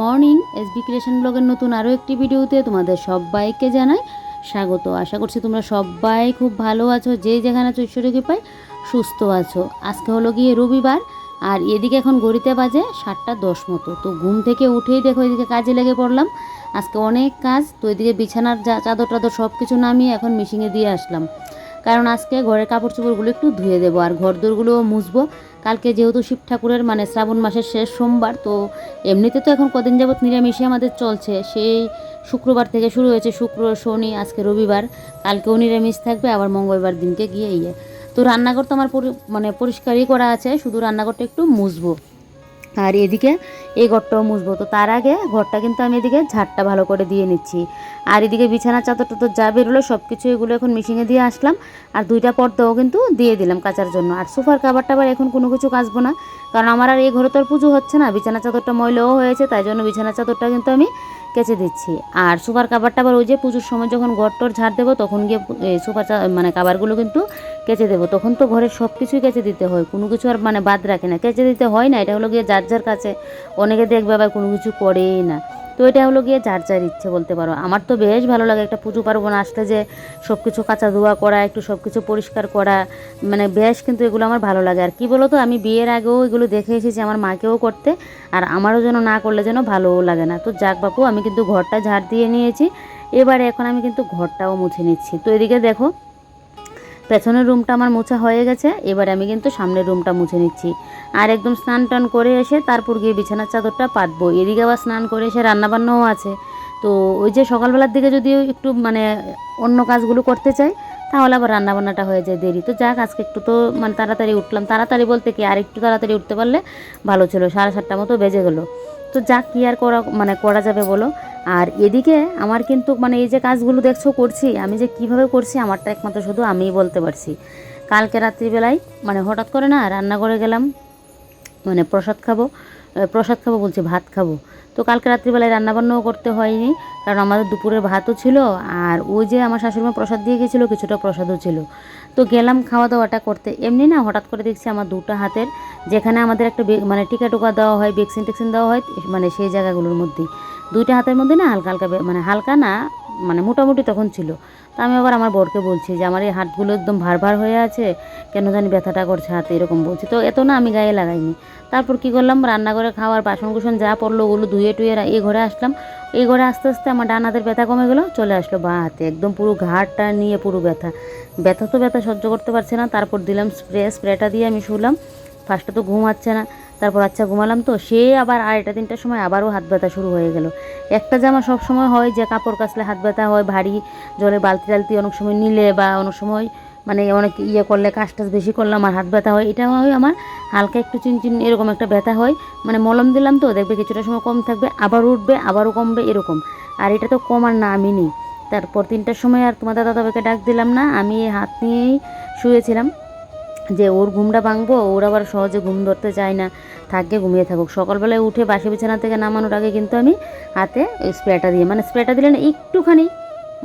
Morning SB creation ব্লগের নতুন আরও একটি ভিডিওতে তোমাদের সবাইকে জানাই স্বাগত। আশা করছি তোমরা সবাই খুব ভালো আছো, যে যেখানে আছো ঈশ্বরের কৃপায় সুস্থ আছো। আজকে হলো গিয়ে রবিবার, আর এদিকে এখন গড়িতে বাজে সাতটা দশ মতো। তো ঘুম থেকে উঠেই দেখো এদিকে কাজে লেগে পড়লাম। আজকে অনেক কাজ, তো এদিকে বিছানার যা চাদর টাদর সব কিছু নামিয়ে এখন মেশিনে দিয়ে আসলাম। কারণ আজকে ঘরের কাপড় চোপড়গুলো একটু ধুয়ে দেবো, আর ঘর দোরগুলোও মুছবো। কালকে যেহেতু শিব ঠাকুরের মানে শ্রাবণ মাসের শেষ সোমবার, তো এমনিতে তো এখন কদিন যাবৎ নিরামিষই আমাদের চলছে। সেই শুক্রবার থেকে শুরু হয়েছে শুক্র, শনি, আজকে রবিবার। কালকেও নিরামিষ থাকবে, আবার মঙ্গলবার দিনকে গিয়ে ইয়ে। তো রান্নাঘর তো আমার মানে পরিষ্কারই করা আছে, শুধু রান্নাঘরটা একটু মুছবো। আর এদিকে এই ঘরটাও মুছবো। তো তার আগে ঘরটা কিন্তু আমি এদিকে ঝাড়টা ভালো করে দিয়ে নিচ্ছি। আর এদিকে বিছানা চাদরটা তো যা বেরোলো সব কিছু এগুলো এখন মেশিনে দিয়ে আসলাম। আর দুইটা পর্দাও কিন্তু দিয়ে দিলাম কাচার জন্য। আর সোফার কাবার টাবার এখন কোনো কিছু কাচবো না। কারণ আমার আর এই ঘরে তো আর পুজো হচ্ছে না। বিছানা চাদরটা ময়লাও হয়েছে, তাই জন্য বিছানা চাদরটা কিন্তু আমি কেচে দিচ্ছি। আর সোফার কাভারটা আবার ওই যে পুজোর সময় যখন টর ঝাড় দেবো, তখন গিয়ে সুপার সোফা মানে কাবারগুলো কিন্তু কেচে দেবো। তখন তো ঘরের সব কিছুই কেচে দিতে হয়। কোনো কিছু আর মানে বাদ রাখে না। কেচে দিতে হয় না, এটা হলো গিয়ে যার যার কাছে। অনেকে দেখবে আবার কোনো কিছু করেই না। তো এটা হলো গিয়ে যার যার ইচ্ছে বলতে পারো। আমার তো বেশ ভালো লাগে একটা পুজো পার্বণ আসলে যে সব কিছু কাঁচা ধোয়া করা, একটু সব কিছু পরিষ্কার করা মানে বেশ কিন্তু এগুলো আমার ভালো লাগে। আর কি বলো তো আমি বিয়ের আগেও এগুলো দেখে এসেছি আমার মাকেও করতে, আর আমারও যেন না করলে যেন ভালোও লাগে না। তো যাক বাপু, আমি কিন্তু ঘরটা ঝাড় দিয়ে নিয়েছি। এবারে এখন আমি কিন্তু ঘরটাও মুছে নিচ্ছি। তো এদিকে দেখো পেছনের রুমটা আমার মোছা হয়ে গেছে, এবার আমি কিন্তু সামনের রুমটা মুছে নিচ্ছি। আর একদম স্নান টান করে এসে তারপর গিয়ে বিছানার চাদরটা পাতবো। এদিকে আবার স্নান করে এসে রান্নাবান্নাও আছে। তো ওই যে সকালবেলার দিকে যদি একটু মানে অন্য কাজগুলো করতে চাই, তাহলে আবার রান্নাবান্নাটা হয়ে যায় দেরি। তো যাক, আজকে একটু তো মানে তাড়াতাড়ি উঠলাম। তাড়াতাড়ি বলতে কি, আর একটু তাড়াতাড়ি উঠতে পারলে ভালো ছিল। সাড়ে সাতটা মতো বেজে গেলো। তো যা কি আর করা মানে করা যাবে বলো? আর এদিকে আমার কিন্তু মানে এই যে কাজগুলো দেখছ করছি, আমি যে কীভাবে করছি আমারটা একমাত্র শুধু আমিই বলতে পারছি। কালকে রাত্রিবেলায় মানে হঠাৎ করে না রান্না করে গেলাম মানে প্রসাদ খাব প্রসাদ খাব বলছি, ভাত খাব। তো কালকে রাত্রিবেলায় রান্নাবান্নাও করতে হয়নি, কারণ আমাদের দুপুরের ভাতও ছিল আর ওই যে আমার শাশুড়িমা প্রসাদ দিয়ে গেছিল, কিছুটা প্রসাদও ছিল। তো গেলাম খাওয়া দাওয়াটা করতে। এমনি না হঠাৎ করে দেখছি আমার দুটো হাতের যেখানে আমাদের একটা মানে টিকা টোকা দেওয়া হয়, ভ্যাকসিন টেকসিন দেওয়া হয় মানে সেই জায়গাগুলোর মধ্যেই দুইটা হাতের মধ্যে না হালকা হালকা মানে হালকা না মানে মোটামুটি তখন ছিল। তো আমি আবার আমার বরকে বলছি যে, আমার এই হাতগুলো একদম ভার ভার হয়ে আছে, কেন জানি ব্যথাটা করছে হাতে, এরকম বলছি। তো এত না আমি গায়ে লাগাইনি। তারপর কি করলাম? রান্নাঘরে খাওয়ার বাসন কুসন যা পড়ল ওগুলো ধুয়ে টুয়ে এই ঘরে আসলাম। এই ঘরে আস্তে আস্তে আমার ডান হাতের ব্যথা কমে গেলো, চলে আসলো বা হাতে। একদম পুরো ঘাটটা নিয়ে পুরো ব্যথা। ব্যথা তো ব্যথা সহ্য করতে পারছে না, তারপর দিলাম স্প্রে, স্প্রেটা দিয়ে আমি শুলাম। ফার্স্টে তো ঘুম হচ্ছে না, তারপর আচ্ছা ঘুমালাম তো, সে আবার আড়াইটা তিনটার সময় আবারও হাত ব্যথা শুরু হয়ে গেল। একটা জামা সব সময় হয় যে কাপড় কাচলে হাত ব্যথা হয়, ভারী জলে বালতি টালতি অনেক সময় নিলে বা অনেক সময় মানে অনেক ইয়ে করলে, কাজ টাজ বেশি করলে আমার হাত ব্যথা হয়। এটা হয় আমার হালকা একটু চিনচিন এরকম একটা ব্যথা হয়। মানে মলম দিলাম তো, দেখবে কিছুটা সময় কম থাকবে, আবার উঠবে, আবারও কমবে এরকম। আর এটা তো কমার না, আমি নেই। তারপর তিনটার সময় আর তোমাদের দাদাভাইকে ডাক দিলাম না, আমি হাত নিয়েই শুয়েছিলাম যে ওর ঘুমটা ভাঙবো, ওর আবার সহজে ঘুম ধরতে চায় না। থাকবে ঘুমিয়ে থাকুক। সকালবেলায় উঠে বাসি বিছানা থেকে নামানোর আগে কিন্তু আমি হাতে স্প্রেটা দিয়ে মানে স্প্রেটা দিলে না একটুখানি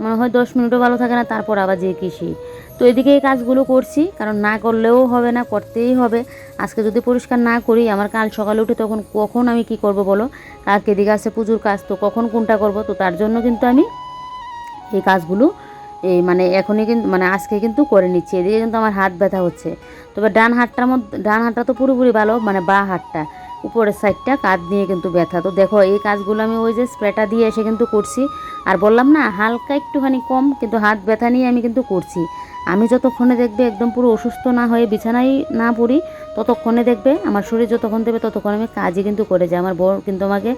মনে হয় দশ মিনিটও ভালো থাকে না, তারপর আবার যে কৃষি। তো এদিকে এই কাজগুলো করছি, কারণ না করলেও হবে না, করতেই হবে। আজকে যদি পরিষ্কার না করি, আমার কাল সকালে উঠে তখন কখন আমি কি করব বলো? কালকে এদিকে আছে পুজোর কাজ, তো কখন কোনটা করব? তো তার জন্য কিন্তু আমি এই কাজগুলো এই মানে এখনই কিন্তু মানে আজকে কিন্তু করে নিচ্ছি। এদিকে কিন্তু আমার হাত ব্যথা হচ্ছে। তবে ডান হাতটার মধ্যে, ডান হাতটা তো পুরোপুরি ভালো মানে বা হাতটা। উপরের সাইডটা কাঁধ নিয়ে কিন্তু ব্যথা। তো দেখো, এই কাজগুলো আমি ওই যে স্প্রেটা দিয়ে এসে কিন্তু করছি। আর বললাম না, হালকা একটুখানি কম, কিন্তু হাত ব্যথা নিয়ে আমি কিন্তু করছি। আমি যতক্ষণে দেখবে একদম পুরো অসুস্থ না হয়ে বিছানায় না পড়ি, ততক্ষণে দেখবে আমার শরীর যতক্ষণ দেবে ততক্ষণ আমি কাজই কিন্তু করে যাই। আমার বর কিন্তু আমাকে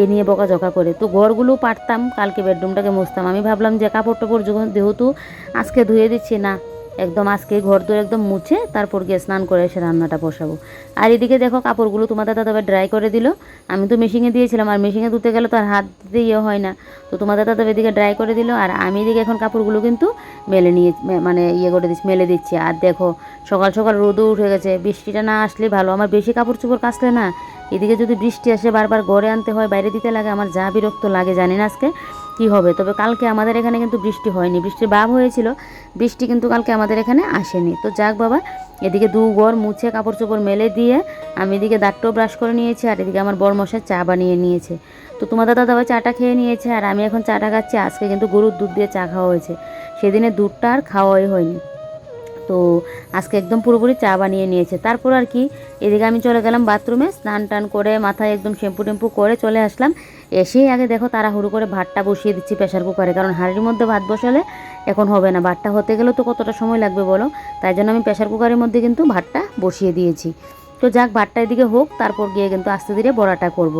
এ নিয়ে বকাঝকা করে। তো ঘরগুলো পারতাম, কালকে বেডরুমটাকে মুছতাম। আমি ভাবলাম যে কাপড় টাপড় যখন যেহেতু আজকে ধুয়ে দিচ্ছি, না একদম আজকে ঘর দোর একদম মুছে তারপর গিয়ে স্নান করে এসে রান্নাটা বসাবো। আর এদিকে দেখো কাপড়গুলো তোমাদের দাদা ড্রাই করে দিল। আমি তো মেশিনে দিয়েছিলাম, আর মেশিনে ধুতে গেলে তো আর হাত দিতে ইয়ে হয় না। তো তোমাদের দাদা এদিকে ড্রাই করে দিল, আর আমি এদিকে এখন কাপড়গুলো কিন্তু মেলে নিয়ে মানে ইয়ে করে দিচ্ছি, মেলে দিচ্ছি। আর দেখো সকাল সকাল রোদও উঠে গেছে, বৃষ্টিটা না আসলে ভালো। আমার বেশি কাপড় চোপড় কাচলে না, এদিকে যদি বৃষ্টি আসে বারবার গড়ে আনতে হয়, বাইরে দিতে লাগে, আমার যা বিরক্ত লাগে, জানি না আজকে। কি হবে? তবে কালকে আমাদের এখানে কিন্তু বৃষ্টি হয়নি। বৃষ্টির ভাব হয়েছিল। বৃষ্টি কিন্তু কালকে আমাদের এখানে আসেনি। তো যাক বাবা, এদিকে দু ঘর মুছে কাপড় চোপড় মেলে দিয়ে আমি এদিকে দাঁতটাও ব্রাশ করে নিয়েছি আর এদিকে আমার বড় মশাই চা বানিয়ে নিয়েছে। তো তোমাদের দাদাভাই চাটা খেয়ে নিয়েছে আর আমি এখন চাটা খাচ্ছি। আজকে কিন্তু গরুর দুধ দিয়ে চা খাওয়া হয়েছে। সেদিনে দুধটা আর খাওয়াই হয়নি। তো আজকে একদম পুরোপুরি চা বানিয়ে নিয়েছে। তারপর আর কি, এদিকে আমি চলে গেলাম বাথরুমে, স্নান টান করে মাথায় একদম শ্যাম্পু টেম্পু করে চলে আসলাম। এসেই আগে দেখো তাড়াহুড়ো করে ভাতটা বসিয়ে দিচ্ছি প্রেশার কুকারে, কারণ হাঁড়ির মধ্যে ভাত বসালে এখন হবে না। ভাতটা হতে গেলেও তো কতটা সময় লাগবে বলো? তাই জন্য আমি প্রেশার কুকারের মধ্যে কিন্তু ভাতটা বসিয়ে দিয়েছি। তো যাক ভাতটা এদিকে হোক, তারপর গিয়ে কিন্তু আস্তে ধীরে বড়াটা করব।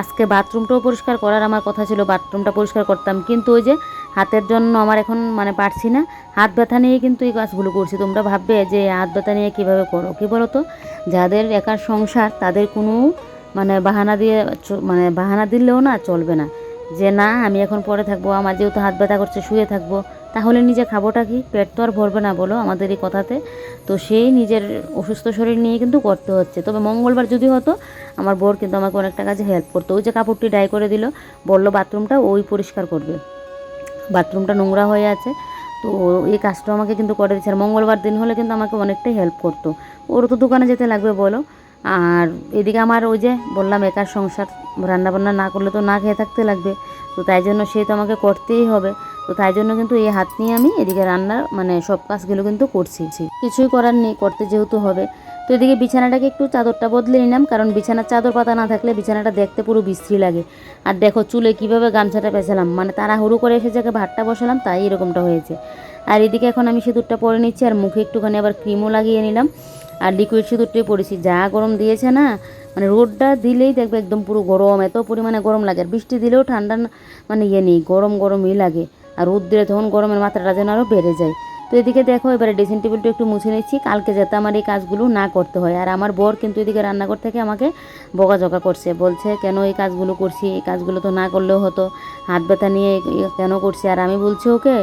আজকে বাথরুমটাও পরিষ্কার করার আমার কথা ছিল, বাথরুমটা পরিষ্কার করতাম। কিন্তু ওই যে হাতের জন্য আমার এখন মানে পারছি না, হাত ব্যথা নিয়ে কিন্তু এই কাজগুলো করছি। তোমরা ভাববে যে হাত ব্যথা নিয়ে কীভাবে করো? কী বলো তো যাদের একার সংসার, তাদের কোনো মানে বাহানা দিয়ে মানে বাহানা দিলেও না চলবে না। যে না, আমি এখন পরে থাকব, আমার যেহেতু হাত ব্যথা করছে, শুয়ে থাকব, তাহলে নিজে খাবোটা কি? পেট তো আর ভরবে না বলো আমাদের এই কথাতে। তো সেই নিজের অসুস্থ শরীর নিয়ে কিন্তু করতে হচ্ছে। তবে মঙ্গলবার যদি হতো, আমার বোর কিন্তু আমাকে অনেকটা কাজে হেল্প করতো। ওই যে কাপড়টি ডাই করে দিল, বলল বাথরুমটা ওই পরিষ্কার করবে। বাথরুমটা নোংরা হয়ে আছে, তো এই কাজটা আমাকে কিন্তু করে দিচ্ছে। আর মঙ্গলবার দিন হলে কিন্তু আমাকে অনেকটাই হেল্প করতো। ওরও তো দোকানে যেতে লাগবে বলো। আর এদিকে আমার ওই যে বললাম একার সংসার রান্নাবান্না না করলে তো না খেয়ে থাকতে লাগবে। তো তাই জন্য সে তো আমাকে করতেই হবে। তো তাই জন্য কিন্তু এই হাত নিয়ে আমি এদিকে রান্নার মানে সব কাজগুলো কিন্তু করছি। কিছুই করার নেই করতে যেহেতু হবে। তো এদিকে বিছানাটাকে একটু চাদরটা বদলে নিলাম কারণ বিছানার চাদর পাতা না থাকলে বিছানাটা দেখতে পুরো বিশ্রী লাগে। আর দেখো চুলে কীভাবে গামছাটা পেঁচালাম মানে তারা তাড়াহুড়ো করে এসে যাকে ভাতটা বসালাম তাই এরকমটা হয়েছে। আর এদিকে এখন আমি সিঁদুরটা পরে নিচ্ছি আর মুখে একটুখানি আবার ক্রিমও লাগিয়ে নিলাম। আর লিকুইড সিঁদুরটাই পরেছি যা গরম দিয়েছে না মানে রোদটা দিলেই দেখবে একদম পুরো গরম, এত পরিমাণে গরম লাগে। আর বৃষ্টি দিলেও ঠান্ডা মানে ইয়ে নেই, গরম গরমই লাগে। আর রোদ দিলে তখন গরমের মাত্রাটা যেন আরও বেড়ে যায়। তো এদিকে দেখো, এবারে ড্রেসিং টেবিলটা একটু মুছে নিচ্ছি। কালকে যাতে আমার এই কাজগুলো না করতে হয়। আর আমার বর কিন্তু এদিকে রান্নাঘর থেকে আমাকে বকাঝকা করছে। বলছে, কেন এই কাজগুলো করছি? এই কাজগুলো তো না করলেও হতো। হাত ব্যথা নিয়ে কেন করছি? আর আমি বলছি, ওকে,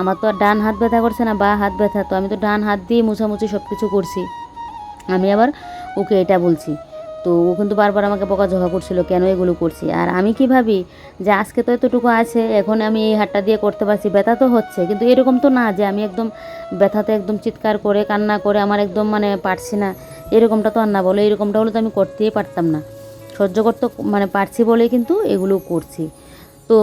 আমার তো আর ডান হাত ব্যথা করছে না, বা হাত ব্যথা। তো আমি তো ডান হাত দিয়ে মুছামুছি সব কিছু করছি। আমি আবার ওকে এটা বলছি। তো ও কিন্তু বারবার আমাকে বকাঝকা করছিল, কেন এগুলো করছি? আর আমি কি ভাবি যে আজকে তো এতটুকু আছে, এখন আমি এই হাতটা দিয়ে করতে পারছি, ব্যথা তো হচ্ছে। কিন্তু এরকম তো না যে আমি একদম ব্যথাতে একদম চিৎকার করে, কান্না করে আমার একদম মানে পারছি না। এরকমটা তো আর না, বলে এরকমটা হলে তো আমি করতেই পারতাম না। সহ্য করতে মানে পারছি বলেই কিন্তু এগুলো করছি। তো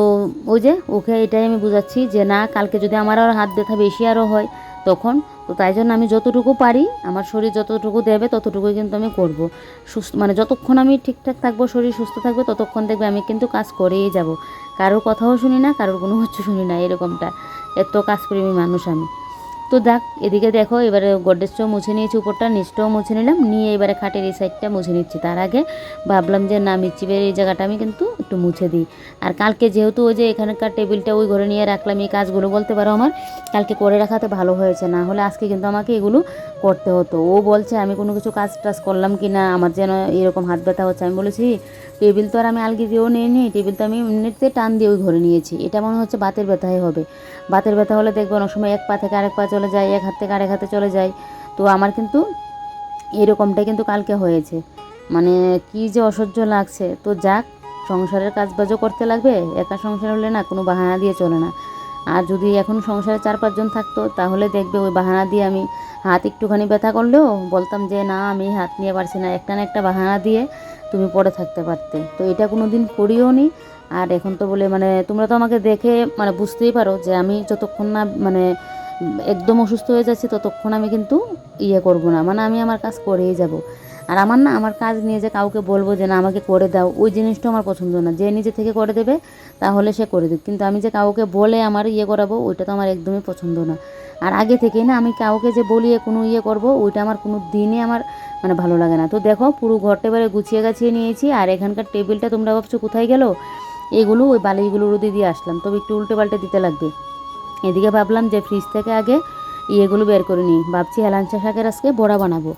ওই যে ওকে এটাই আমি বুঝাচ্ছি যে না, কালকে যদি আমার আর হাত ব্যথা বেশি আরও হয়, তখন তো তাই জন্য আমি যতটুকু পারি, আমার শরীর যতটুকু দেবে ততটুকুই কিন্তু আমি করব। সুস্থ মানে যতক্ষণ আমি ঠিকঠাক থাকব, শরীর সুস্থ থাকবে, ততক্ষণ দেখবে আমি কিন্তু কাজ করেই যাব। কারোর কথাও শুনি না, কারোর কোনো হচ্ছে শুনি না, এরকমটা। এত কাজ করি আমি মানুষ আমি। তো দেখ, এদিকে দেখো, এবারে গডরেজটাও মুছে নিয়েছি, উপরটা নিচটাও মুছে নিলাম, নিয়ে এবারে খাটের এই সাইডটা মুছে নিচ্ছি। তার আগে ভাবলাম যে, না মিচিবের এই জায়গাটা আমি কিন্তু একটু মুছে দিই। আর কালকে যেহেতু ওই যে এখানকার টেবিলটা ওই ঘরে নিয়ে রাখলাম, এই কাজগুলো বলতে পারো আমার, কালকে করে রাখাতে ভালো হয়েছে। না হলে আজকে কিন্তু আমাকে এগুলো করতে হতো। ও বলছে, আমি কোনো কিছু কাজ টাজ করলাম কি না? আমার যেন এরকম হাত ব্যথা হচ্ছে। আমি বলেছি, টেবিল তো আর আমি আলগি দিয়েও নিইনি, টেবিল তো আমি এমনিতে টান দিয়ে ওই ঘরে নিয়েছি। এটা মনে হচ্ছে বাতের ব্যথাই হবে। বাতের ব্যথা হলে দেখবে অনেক সময় এক পা থেকে আরেক পা চলে যায়, এক হাত থেকে আরেক হাতে চলে যায়। তো আমার কিন্তু এরকমটাই কিন্তু কালকে হয়েছে। মানে কি যে অসহ্য লাগছে। তো যাক, সংসারের কাজ বাজও করতে লাগবে, একা সংসার হলে না কোনো বাহানা দিয়ে চলে না। আর যদি এখন সংসারে চার পাঁচজন থাকতো, তাহলে দেখবে ওই বাহানা দিয়ে আমি হাত একটুখানি ব্যথা করলেও বলতাম যে, না, আমি হাত নিয়ে পারছি না। একটা না একটা বাহানা দিয়ে তুমি পড়ে থাকতে পারতে। তো এটা কোনো দিন করিও নি। আর এখন তো বলে মানে তোমরা তো আমাকে দেখে মানে বুঝতেই পারো যে আমি যতক্ষণ না মানে একদম অসুস্থ হয়ে যাচ্ছি, ততক্ষণ আমি কিন্তু ইয়ে করব না। মানে আমি আমার কাজ করেই যাব। আর আমার না, আমার কাজ নিয়ে যে কাউকে বলব যে, না, আমাকে করে দাও, ওই জিনিসটা আমার পছন্দ না। যে নিজে থেকে করে দেবে, তাহলে সে করে দেবে কিন্তু আমি যে কাউকে বলে আমার ইয়ে করাবো, ওইটা তো আমার একদমই পছন্দ না। আর আগে থেকেই না, আমি কাউকে যে বলিয়ে কোনো ইয়ে করব, ওইটা আমার কোনো দিনই আমার মানে ভালো লাগে না। তো দেখো, পুরো ঘরটা এবারে গুছিয়ে গাছিয়ে নিয়েছি, আর এখানকার টেবিলটা তোমরা ভাবছ কোথায় গেলো? এগুলো ওই বালিগুলো রোদে দিয়ে আসলাম। তবে একটু উল্টে পাল্টে দিতে লাগবে। এদিকে ভাবলাম যে ফ্রিজ থেকে আগে ইয়েগুলো বের করে নিই। ভাবছি হেলাঞ্চা শাকের আজকে বড়া বানাবো।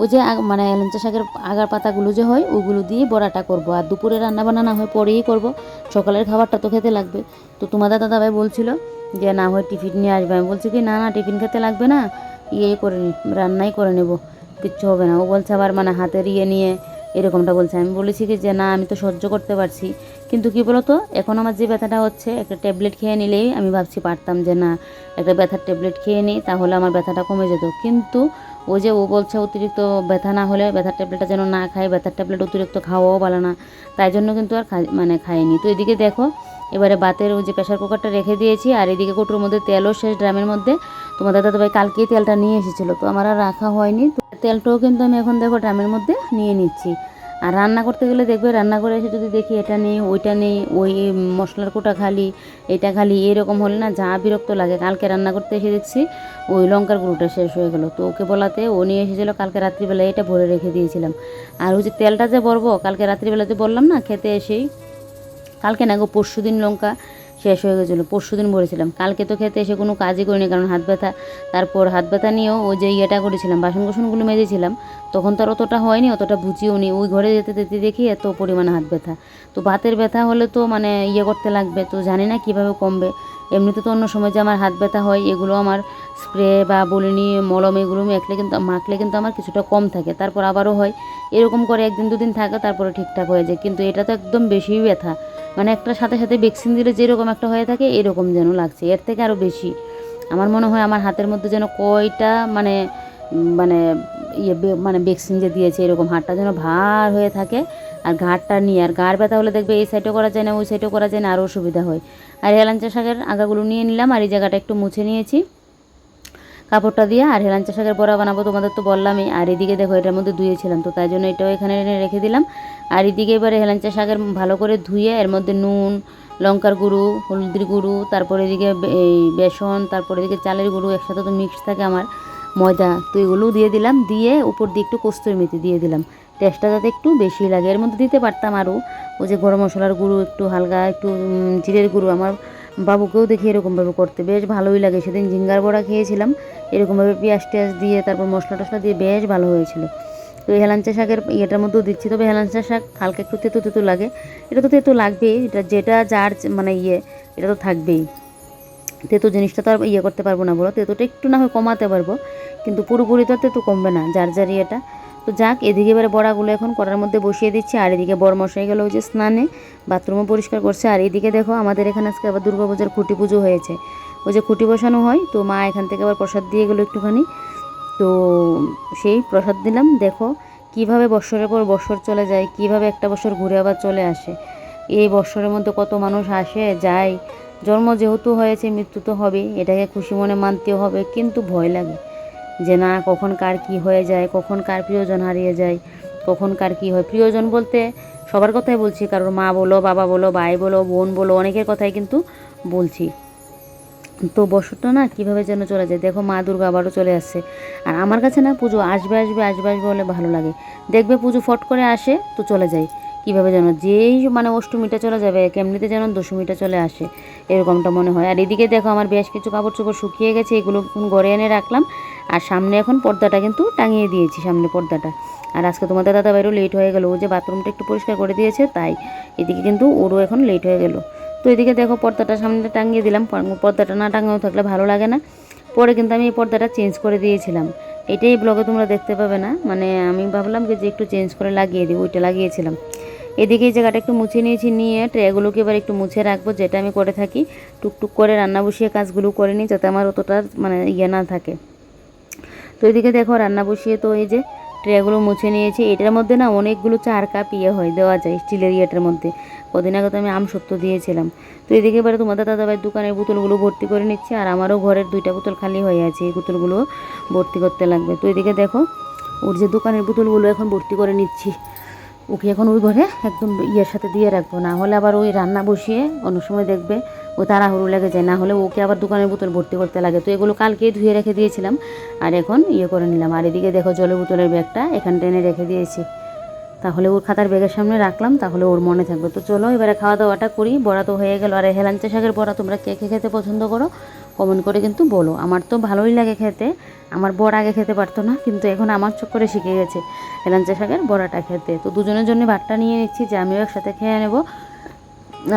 ওই যে মানে হেলাঞ্চা শাকের আগার পাতাগুলো যে হয়, ওগুলো দিয়ে বড়াটা করব। আর দুপুরে রান্না বান্না না হয় পরেই করব। সকালের খাবারটা তো খেতে লাগবে। তো তোমাদের দাদাভাই বলছিল যে, না হয় টিফিন নিয়ে আসবে। আমি বলছি কি, না না, টিফিন খেতে লাগবে না। ইয়ে করে নি, রান্নাই করে নেব। কিচ্ছু হবে না। ও বলছে আবার মানে হাতের ইয়ে নিয়ে এরকমটা বলছে। আমি বলেছি কি যে, না, আমি তো সহ্য করতে পারছি। কিন্তু কি বলতো, এখন আমার যে ব্যথাটা হচ্ছে, একটা ট্যাবলেট খেয়ে নিলেই আমি ভাবছি পারতাম যে, না, একটা ব্যথার ট্যাবলেট খেয়ে নিই, তাহলে আমার ব্যথাটা কমে যেত। কিন্তু ও যে, ও বলছে অতিরিক্ত ব্যথা না হলে ব্যথার ট্যাবলেটটা যেন না খায়, ব্যথার ট্যাবলেট অতিরিক্ত খাওয়াও ভালো না। তাই জন্য কিন্তু আর মানে খায়নি তো এদিকে দেখো এবারে বাতের ওই যে প্রেশার কুকারটা রেখে দিয়েছি, আর এদিকে কৌটোর মধ্যে তেলও শেষ ড্রামের মধ্যে। তোমাদের দাদা ভাই কালকেই তেলটা নিয়ে এসেছিল, তো আমার আর রাখা হয়নি। তো তেলটাও কিন্তু আমি এখন দেখো ড্রামের মধ্যে নিয়ে নিচ্ছি। আর রান্না করতে গেলে দেখবে, রান্না করে এসে যদি দেখি এটা নেই, ওইটা নেই, ওই মশলার কোটা খালি, এটা খালি, এরকম হলে না যা বিরক্ত লাগে। কালকে রান্না করতে এসে দেখছি ওই লঙ্কার গুঁড়োটা শেষ হয়ে গেল। তো ওকে বলাতে ও নিয়ে এসেছিল, কালকে রাত্রিবেলা এটা ভরে রেখে দিয়েছিলাম। আর ওই যে তেলটা যে বলব কালকে রাত্রিবেলাতে বললাম না, খেতে এসেই কালকে না গো, পরশু দিন লঙ্কা শেষ হয়ে গেছিল, পরশু দিন ভরেছিলাম। কালকে তো খেতে এসে কোনো কাজই করিনি, কারণ হাত ব্যথা। তারপর হাত ব্যথা নিয়েও ওই যে ইয়েটা করেছিলাম বাসন কোসনগুলো মেজেছিলাম। তখন তো আর অতটা হয়নি, অতটা বুঝিও নি। ওই ঘরে যেতে যেতে দেখি এত পরিমাণে হাত ব্যথা। তো বাতের ব্যথা হলে তো মানে ইয়ে করতে লাগবে, তো জানি না কীভাবে কমবে। এমনিতে তো অন্য সময় যে আমার হাত ব্যথা হয়, এগুলো আমার স্প্রে বা বলিনি, মলম এগুলো মেখলে কিন্তু, মাখলে কিন্তু আমার কিছুটা কম থাকে। তারপর আবারও হয়, এরকম করে একদিন দুদিন থাকে, তারপরে ঠিকঠাক হয়ে যায়। কিন্তু এটা তো একদম বেশিই ব্যথা। মানে একটা সাথে সাথে ভ্যাকসিন দিলে যেরকম একটা হয়ে থাকে, এরকম যেন লাগছে। এর থেকে আরও বেশি। আমার মনে হয় আমার হাতের মধ্যে যেন কয়টা মানে মানে ইয়ে মানে ভ্যাকসিন যে দিয়েছে, এরকম হাতটা যেন ভার হয়ে থাকে, আর ঘাড়টা নিয়ে, আর ঘাড় ব্যথা হলে দেখবে এই সাইডেও করা যায় না, ওই সাইডেও করা যায় না, আরও অসুবিধা হয়। আর হেলাঞ্চা শাকের আগাগুলো নিয়ে নিলাম, আর এই জায়গাটা একটু মুছে নিয়েছি। কাপড়টা দিয়ে, আর হেলাঞ্চা শাকের বড়া বানাবো তোমাদের তো বললামই, আর এদিকে দেখো এটার মধ্যে ধুয়েছিলাম তো তাই জন্য এটাও এখানে এনে রেখে দিলাম। আর এদিকে এবারে হেলাঞ্চা শাকের ভালো করে ধুয়ে, এর মধ্যে নুন, লঙ্কার গুঁড়ো, হলদির গুঁড়ো, তারপরে এদিকে এই বেসন, তারপরে এদিকে চালের গুঁড়ো, একসাথে তো মিক্স থাকে আমার। ময়দা তো এগুলোও দিয়ে দিলাম, দিয়ে উপর দিয়ে একটু কস্তুরি মেথি দিয়ে দিলাম। টেস্টটা যাতে একটু বেশি লাগে। এর মধ্যে দিতে পারতাম আরও ওই যে গরম মশলার গুঁড়ো একটু হালকা, একটু জিরের গুঁড়ো। আমার বাবুকেও দেখি এরকমভাবে করতে। বেশ ভালোই লাগে। সেদিন ঝিঙ্গার বড়া খেয়েছিলাম। এরকমভাবে পেঁয়াজ টেয়াজ দিয়ে তারপর মশলা টশলা দিয়ে বেশ ভালো হয়েছিল। তো এই হেলাঞ্চা শাকের ইয়েটার মধ্যেও দিচ্ছি। তবে হেলাঞ্চা শাক হালকা একটু তেতো তেতো লাগে। এটা তো তেতো লাগবেই। এটা যেটা যার মানে ইয়ে এটা তো থাকবেই। তেতো জিনিসটা তো আর ইয়ে করতে পারব না বলো। তেতোটা একটু না হয় কমাতে পারব, কিন্তু পুরোপুরি তো তেতো কমবে না, যার যার ইয়েটা। তো যাক, এদিকে এবারে বড়াগুলো এখন কড়ার মধ্যে বসিয়ে দিচ্ছি, আর এদিকে বড় মশাই গেল ওই যে স্নানে, বাথরুমও পরিষ্কার করছে। আর এদিকে দেখো, আমাদের এখানে আজকে আবার দুর্গাপূজার খুঁটি পুজো হয়েছে। ওই যে খুঁটি বসানো হয়, তো মা এখান থেকে আবার প্রসাদ দিয়ে গেলো একটুখানি। তো সেই প্রসাদ দিলাম, দেখো কীভাবে বৎসরের পর বৎসর চলে যায়, কীভাবে একটা বছর ঘুরে আবার চলে আসে। এই বৎসরের মধ্যে কত মানুষ আসে, যায় জন্ম যেহেতু হয়েছে, মৃত্যু তো হবে এটাকে খুশি মনে মানতেও হবে, কিন্তু ভয় লাগে যে না, কখন কার কি হয়ে যায়, কখন কার প্রিয়জন হারিয়ে যায়, কখন কার কি হয়। প্রিয়জন বলতে সবার কথাই বলছি, কারোর মা বলো, বাবা বলো, ভাই বলো, বোন বলো, অনেকের কথাই কিন্তু বলছি। তো বছরটা না কীভাবে যেন চলে যায়? দেখো মা দুর্গা আবারও চলে আসছে। আর আমার কাছে না পুজো আসবে আসবে আসবে আসবে বলে ভালো লাগে। দেখবে পুজো ফট করে আসে, তো চলে যায়। কীভাবে যেন যেই মানে অষ্টমীটা চলে যাবে, কেমনিতে যেন দশমীটা চলে আসে, এরকমটা মনে হয়। আর এদিকে দেখো আমার বেশ কিছু কাপড় চোপড় শুকিয়ে গেছে, এগুলো গড়ে এনে রাখলাম। আর সামনে এখন পর্দাটা কিন্তু টাঙিয়ে দিয়েছি, সামনে পর্দাটা। আর আজকে তোমাদের দাদা বাইরেও লেট হয়ে গেল, ও যে বাথরুমটা একটু পরিষ্কার করে দিয়েছে, তাই এদিকে কিন্তু ওরও এখন লেট হয়ে গেল। তো এদিকে দেখো পর্দাটা সামনে টাঙিয়ে দিলাম পর্দাটা না টাঙানো থাকলে ভালো লাগে না। পরে কিন্তু আমি এই পর্দাটা চেঞ্জ করে দিয়েছিলাম। এটাই ব্লগে তোমরা দেখতে পাবে না। মানে আমি ভাবলাম যে একটু চেঞ্জ করে লাগিয়ে দিই, ওইটা লাগিয়েছিলাম। এদিকে এই জায়গাটা একটু মুছে নিয়েছি, নিয়ে ট্রেগুলোকে এবার একটু মুছে রাখব, যেটা আমি করে থাকি। টুকটুক করে রান্না বসিয়ে কাজগুলো করে নিই, যাতে আমার অতটা মানে ইয়ে না থাকে। তো এদিকে দেখো রান্না বসিয়ে তো এই যে ট্রেগুলো মুছে নিয়েছি। এটার মধ্যে না অনেকগুলো চার কাপ ইয়ে হয়, দেওয়া যায় স্টিলের ইয়েটার মধ্যে। কদিন আগে তো আমি আম সত্য দিয়েছিলাম। তো এদিকে এবারে তোমাদের দাদাভাইয়ের দোকানের বোতলগুলো ভর্তি করে নিচ্ছি, আর আমারও ঘরের দুইটা বোতল খালি হয়ে আছে, এই বোতলগুলো ভর্তি করতে লাগবে। তো এদিকে দেখো, ওর যে দোকানের বোতলগুলো এখন ভর্তি করে নিচ্ছি। ওকে এখন ওই ঘরে একদম ইয়ের সাথে দিয়ে রাখব। না হলে আবার ওই রান্না বসিয়ে অন্য সময় দেখবে ও তাড়াহুড়ো লেগে যায়। না হলে ওকে আবার দোকানের বোতল ভর্তি করতে লাগে। তো এগুলো কালকেই ধুয়ে রেখে দিয়েছিলাম আর এখন ইয়ে করে নিলাম। আর এদিকে দেখো জলের বোতলের ব্যাগটা এখান টেনে রেখে দিয়েছি। তাহলে ওর খাতার ব্যাগের সামনে রাখলাম, তাহলে ওর মনে থাকবে। তো চলো, এবারে খাওয়া দাওয়াটা করি। বড়া তো হয়ে গেল। আর হেলাঞ্চা শাকের বড়া তোমরা কে কে খেতে পছন্দ করো, কমেন্ট করে কিন্তু বলো। আমার তো ভালোই লাগে খেতে। আমার বড় আগে খেতে পারতো না, কিন্তু এখন আমার চোখ করে শিখে গেছে হেলাঞ্চা শাকের বড়াটা খেতে। তো দুজনের জন্য ভাতটা নিয়ে নিচ্ছি, যে আমিও একসাথে খেয়ে নেব।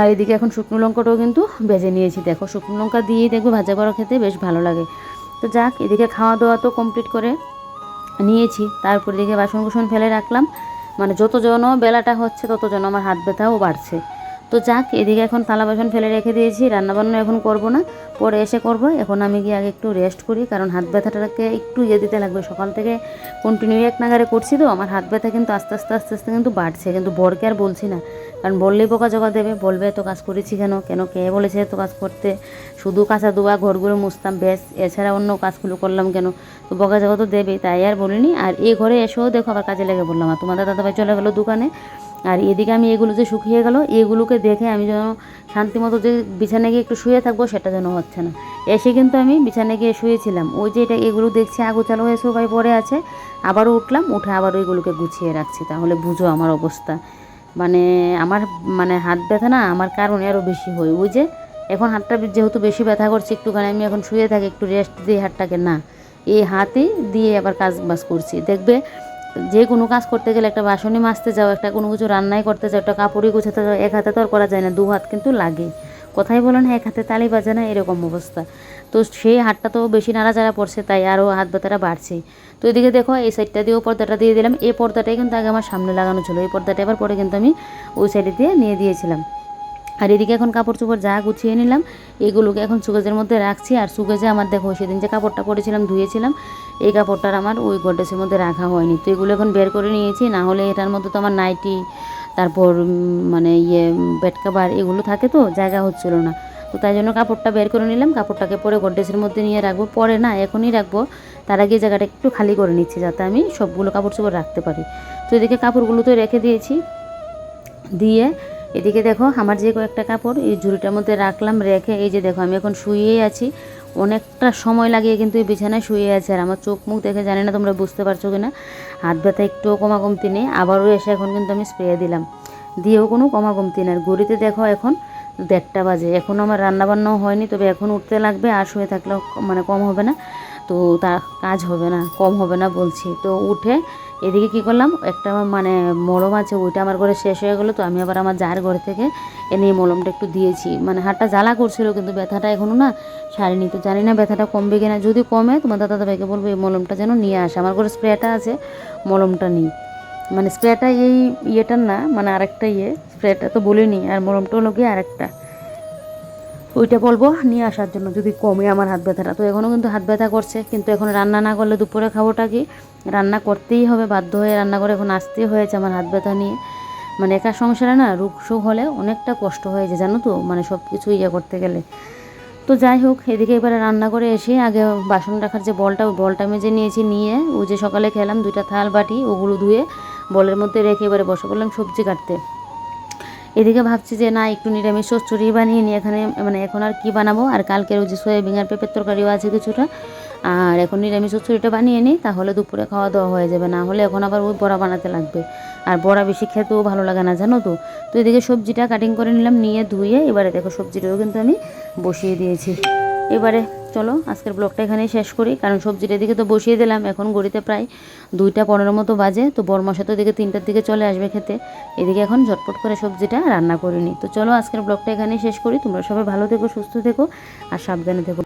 আর এদিকে এখন শুকনো লঙ্কাটাও কিন্তু বেজে নিয়েছি। দেখো, শুকনো লঙ্কা দিয়েই দেখবে ভাজা বড়া খেতে বেশ ভালো লাগে। তো যাক, এদিকে খাওয়া দাওয়া তো কমপ্লিট করে নিয়েছি। তারপর এদিকে বাসন কুসন ফেলে রাখলাম। মানে যত জন বেলাটা হচ্ছে তত জন আমার হাত ব্যথাও বাড়ছে। তো যাক, এদিকে এখন থালা বাসন ফেলে রেখে দিয়েছি, রান্নাবান্না এখন করব না। পরে এসে করব, এখন আমি গিয়ে আগে একটু রেস্ট করি, কারণ হাত ব্যথাটাকে একটু ইয়ে দিতে লাগবে। সকাল থেকে কন্টিনিউ এক নাগারে করছি তো, আমার হাত ব্যথা কিন্তু আস্তে আস্তে আস্তে আস্তে কিন্তু বাড়ছে, কিন্তু বরকে আর বলছি না। কারণ বললেই পোকা জোকা দেবে, বলবে, এত কাজ করেছি কেন? কেন কে বলেছে এত কাজ করতে? শুধু কাঁচা ধোয়া ঘরগুলো মুছতাম বেশ এছাড়া অন্য কাজগুলো করলাম কেন? তো বকা জোকা তো দেবেই, তাই আর বলিনি। আর এই ঘরে এসেও দেখো, আবার কাজে লেগে বললাম আর তোমাদের দাদাভাই চলে গেলো দোকানে আর এদিকে আমি এগুলো যে শুকিয়ে গেল, এগুলোকে দেখে আমি যেন শান্তি মতো যে বিছানায় গিয়ে একটু শুয়ে থাকব সেটা যেন হচ্ছে না। এসে কিন্তু আমি বিছানায় গিয়ে শুয়েছিলাম। ওই যে এটা এগুলো দেখছি আগুচালো হয়ে সবাই পড়ে আছে। আবারও উঠলাম, উঠে আবারও ওইগুলোকে গুছিয়ে রাখছি। তাহলে বুঝো আমার অবস্থা। মানে আমার মানে হাত ব্যথা না আমার কারণে আরও বেশি হয়। ওই যে এখন হাতটা যেহেতু বেশি ব্যথা করছে, একটুখানি আমি এখন শুয়ে থাকি, একটু রেস্ট দিই হাতটাকে না, এই হাতে দিয়ে আবার কাজ বাজ করছি। দেখবে যে কোনো কাজ করতে গেলে একটা বাসনই মাজতে যাও, একটা কোনো কিছু রান্নাই করতে যাও, একটা কাপড়ই গুছাতে যাও, এক হাতে তো আর করা যায় না, দু হাত কিন্তু লাগে। কথাই বলেন এক হাতে তালি বাজে না, এরকম অবস্থা। তো সেই হাতটা তো বেশি নাড়াচাড়া পড়ছে, তাই আরও হাত ব্যথাটা বাড়ছে। তো এদিকে দেখো, এই সাইডটা দিয়েও পর্দাটা দিয়ে দিলাম। এই পর্দাটাই কিন্তু আগে আমার সামনে লাগানো ছিল। এই পর্দাটা এবার পরে কিন্তু আমি ওই সাইডে দিয়ে নিয়ে দিয়েছিলাম। আর এদিকে এখন কাপড় চোপড় যা গুছিয়ে নিলাম, এগুলোকে এখন সুগেজের মধ্যে রাখছি। আর সুগেজে আমার দেখো, সেদিন যে কাপড়টা পরেছিলাম, ধুয়েছিলাম, এই কাপড়টার আমার ওই গডেসের মধ্যে রাখা হয়নি। তো এগুলো এখন বের করে নিয়েছি, না হলে এটার মধ্যে তো আমার নাইটি, তারপর মানে ইয়ে বেড কাভার এগুলো থাকে তো, জায়গা হচ্ছিল না। তো তাই জন্য কাপড়টা বের করে নিলাম, কাপড়টাকে পরে গডেসের মধ্যে নিয়ে রাখব। পরে না, এখনই রাখব। তার আগে জায়গাটা একটু খালি করে নিচ্ছি, যাতে আমি সবগুলো কাপড় চোপড় রাখতে পারি। তো এদিকে কাপড়গুলো তো রেখে দিয়েছি। দিয়ে এদিকে দেখো, আমার যে কয়েকটা কাপড়, এই ঝুড়িটার মধ্যে রাখলাম, রেখে এই যে দেখো, আমি এখন শুয়েই আছি। অনেকটা সময় লাগিয়ে কিন্তু এই বিছানায় শুয়ে আছে, আর আমার চোখ মুখ দেখে জানি না তোমরা বুঝতে পারছ কি না হাত ব্যথা একটুও কমা কমতি নেই, আবারও এসে এখন কিন্তু আমি স্প্রে দিলাম। দিয়েও কোনো কমা কমতি নেই। আর ঘড়িতে দেখো এখন দেড়টা বাজে। এখন আমার রান্নাবান্নাও হয়নি, তবে এখন উঠতে লাগবে, আর শুয়ে থাকলেও মানে কম হবে না। তো তা কাজ হবে না, কম হবে না বলছি। তো উঠে এদিকে কি করলাম? একটা মানে মলম আছে, ওইটা আমার ঘরে শেষ হয়ে গেলো, তো আমি আবার আমার যার ঘর থেকে এনে এই মলমটা একটু দিয়েছি। মানে হাতটা জ্বালা করছিল, কিন্তু ব্যথাটা এখনও না সারিনি, তো জানি না ব্যথাটা কমবে কিনা। যদি কমে, তোমার দাদা ভাইকে বলব এই মলমটা যেন নিয়ে আসে। আমার ঘরে স্প্রেটা আছে, মলমটা নিই। মানে স্প্রেটা এই ইয়েটার না মানে আরেকটা ইয়ে স্প্রেটা তো বলিনি, আর মলমটা হলো গিয়ে আরেকটা। ওইটা বলব, নিয়ে আসার জন্য, যদি কমে আমার হাত ব্যথাটা। তো এখনও কিন্তু হাত ব্যথা করছে, কিন্তু এখন রান্না না করলে দুপুরে খাবোটা কি? রান্না করতেই হবে, বাধ্য হয়ে রান্না করে এখন আসতেই হয়েছে আমার হাত ব্যথা নিয়ে। মানে একা সংসারে না, রোগ শোক হলে অনেকটা কষ্ট হয়ে যায়, জানো তো? মানে সব কিছু ইয়ে করতে গেলে। তো যাই হোক, এদিকে এবারে রান্না করে এসে আগে বাসন রাখার যে বলটা, ওই বলটা মেজে নিয়েছি, নিয়ে ওই যে সকালে খেলাম দুইটা থাল বাটি, ওগুলো ধুয়ে বলের মধ্যে রেখে এবারে বসে পড়লাম সবজি কাটতে। এদিকে ভাবছি যে না, একটু নিরামিষ চচ্চড়ি বানিয়ে নিই। এখানে মানে এখন আর কি বানাবো? আর কালকের ওই যে সয়াবিন আর পেঁপের তরকারিও আছে কিছুটা। আর এখন নিরামিষ চচ্চড়িটা বানিয়ে নিই, তাহলে দুপুরে খাওয়া দাওয়া হয়ে যাবে। না হলে এখন আবার ওই বড়া বানাতে লাগবে। আর বড়া বেশি খেতেও ভালো লাগে না, জানো তো? তো এদিকে সবজিটা কাটিং করে নিলাম, নিয়ে ধুয়ে এবারে দেখো সবজিটাও কিন্তু আমি বসিয়ে দিয়েছি। এবারে চলো, আজকের ব্লগটা এখানেই শেষ করি, কারণ সবজিটা এদিকে তো বসিয়ে দিলাম, এখন গড়িতে প্রায় দুইটা পনেরো মতো বাজে, তো বরমাসা তো এদিকে তিনটার দিকে চলে আসবে খেতে। এদিকে এখন ঝটপট করে সবজিটা রান্না করিনি তো চলো, আজকের ব্লগটা এখানেই শেষ করি, তোমরা সবাই ভালো থেকো, সুস্থ থেকো, আর সাবধানে থেকো।